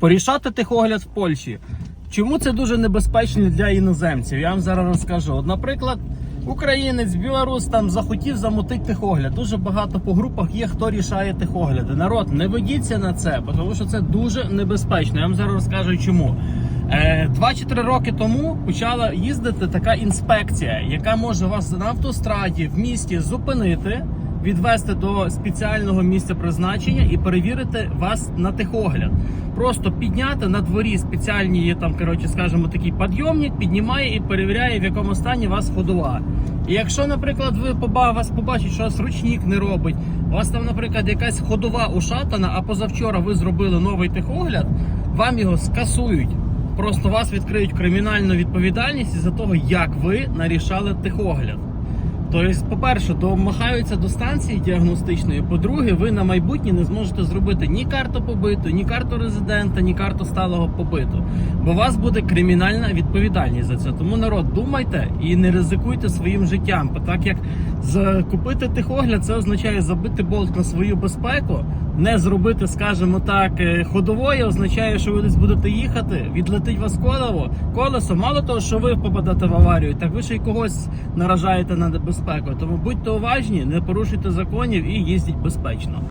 Порішати техогляд в Польщі. Чому це дуже небезпечно для іноземців? Я вам зараз розкажу. От, наприклад, українець, білорус там захотів замутити техогляд. Дуже багато по групах є, хто рішає техогляди. Народ, не ведіться на це, тому що це дуже небезпечно. Я вам зараз розкажу чому. Е, Два чи три роки тому почала їздити така інспекція, яка може вас на автостраді в місті зупинити, відвести до спеціального місця призначення і перевірити вас на техогляд. Просто підняти на дворі спеціальні є там, коротше, скажімо, такий підйомник, піднімає і перевіряє, в якому стані вас ходова. І якщо, наприклад, ви поба- вас побачить, що вас ручник не робить, у вас там, наприклад, якась ходова ушатана, а позавчора ви зробили новий техогляд, вам його скасують. Просто вас відкриють кримінальну відповідальність із-за того, як ви нарішали техогляд. Тобто, по-перше, домахаються до станції діагностичної. По-друге, ви на майбутнє не зможете зробити ні карту побиту, ні карту резидента, ні карту сталого побиту. Бо у вас буде кримінальна відповідальність за це. Тому народ, думайте і не ризикуйте своїм життям. Так як закупити тихогляд це означає забити болт на свою безпеку, не зробити, скажімо так, е, ходової, означає, що ви десь будете їхати, відлетить вас колево, колесо. Мало того, що ви попадете в аварію, так ви ще й когось наражаєте на небезпеку. Тому будьте уважні, не порушуйте законів і їздіть безпечно.